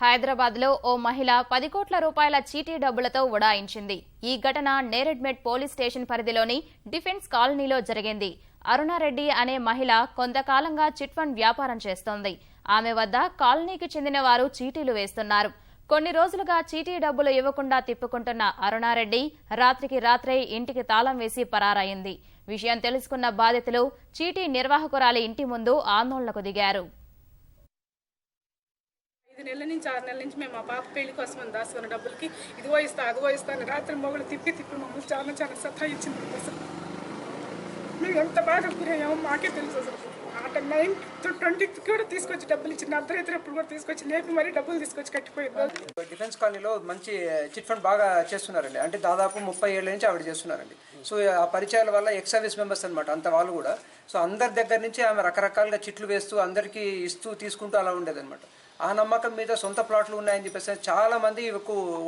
హైదరాబాద్లో ఓ మహిళ పది కోట్ల రూపాయల చీటీ డబ్బులతో ఉడాయించింది. ఈ ఘటన నేరెడ్మెట్ పోలీస్ స్టేషన్ పరిధిలోని డిఫెన్స్ కాలనీలో జరిగింది. అరుణారెడ్డి అనే మహిళ కొంతకాలంగా చిట్ ఫండ్ వ్యాపారం చేస్తోంది. ఆమె వద్ద కాలనీకి చెందిన వారు చీటీలు వేస్తున్నారు. కొన్ని రోజులుగా చీటీ డబ్బులు ఇవ్వకుండా తిప్పుకుంటున్న అరుణారెడ్డి రాత్రికి రాత్రే ఇంటికి తాళం వేసి పరారయింది. విషయం తెలుసుకున్న బాధితులు చీటీ నిర్వాహకురాలి ఇంటి ముందు ఆందోళనకు దిగారు. ఐదు నెలల నుంచి ఆరు నెలల నుంచి మేము మా పాప పెళ్ళి కోసం దాచుకున్న డబ్బులకి ఇదిగో ఇస్తా అదిగో ఇస్తా అని రాత్రి మొగలు తిప్పి తిప్పి మమ్మల్ని చాలా చాలా సతాయించింది అసలు. మేము ఎంత బాగా గురయ్యామో మాకే తెలుసు అసలు. ఆట నైన్ ట్వంటీకి కూడా తీసుకొచ్చి డబ్బులు ఇచ్చింది అర్ధరైతే అప్పుడు కూడా తీసుకొచ్చి లేపి మరీ డబ్బులు తీసుకొచ్చి కట్టిపోయింది డిఫెన్స్ కాలనీలో మంచి చిట్ ఫండ్ బాగా చేస్తున్నారండి. అంటే దాదాపు ముప్పై ఏళ్ళ నుంచి ఆవిడ చేస్తున్నారండి. సో ఆ పరిచయాల వల్ల ఎక్స్ సర్వీస్ మెంబర్స్ అనమాట అంత వాళ్ళు కూడా. సో అందరి దగ్గర నుంచి ఆమె రకరకాలుగా చిట్లు వేస్తూ అందరికీ ఇస్తూ తీసుకుంటూ అలా ఉండేదన్నమాట. ఆ నమ్మకం మీద సొంత ప్లాట్లు ఉన్నాయని చెప్పేసి చాలా మంది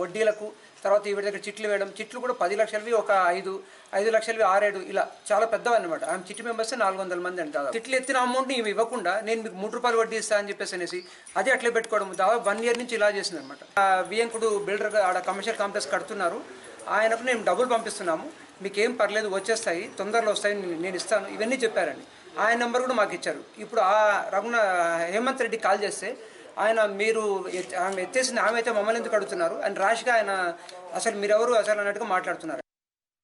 వడ్డీలకు తర్వాత ఈవిడ దగ్గర చిట్లు వేయడం చిట్లు కూడా పది లక్షలవి ఒక ఐదు ఐదు లక్షలవి ఆరేడు ఇలా చాలా పెద్దవన్నమాట. ఆమె చిట్టి మెంబర్స్ నాలుగు వందల మంది అంటారు దాదాపు. చిట్లు ఎత్తిన అమౌంట్ని ఇవి ఇవ్వకుండా నేను మీకు మూడు రూపాయలు వడ్డీ ఇస్తా అని చెప్పేసి అనేసి అదే అట్లే పెట్టుకోవడం దాదాపు వన్ ఇయర్ నుంచి ఇలా చేసింది అనమాట వియంకుడు బిల్డర్ ఆడ కమర్షియల్ కాంప్లెక్స్ కడుతున్నారు. ఆయనకు నేను డబ్బులు పంపిస్తున్నాము. మీకు ఏం పర్లేదు వచ్చేస్తాయి తొందరలో వస్తాయి నేను- నేను ఇస్తాను. ఇవన్నీ చెప్పారండి ఆయన నెంబర్ కూడా మాకు ఇచ్చారు. ఇప్పుడు ఆ రఘున హేమంత్ రెడ్డి కాల్ చేస్తే ఆయన మీరు ఆమె ఎత్తేసింది ఆమె అయితే మమ్మల్ని ఎందుకు అడుగుతున్నారు? అని రాష్గా ఆయన అసలు మీరెవరు అసలు అన్నట్టుగా మాట్లాడుతున్నారు.